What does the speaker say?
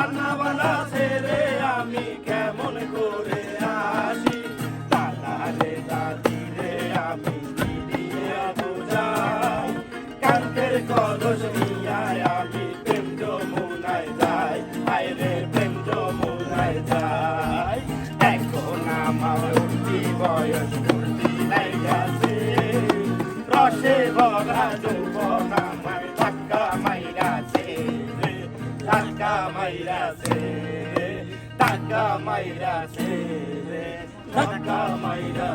রান্না ছেড়ে আমি কেমন করে আসি? দাদা রে দাদি রে, আমি কান্তের কলস নিয়ায় আমি প্রেম যমুনায় যাই। আইরে প্রেম যমুনায় যাই। এখন আমার বয়স মাইরাছে টাকা মাইরাছে রে, টাকা মাইরাছে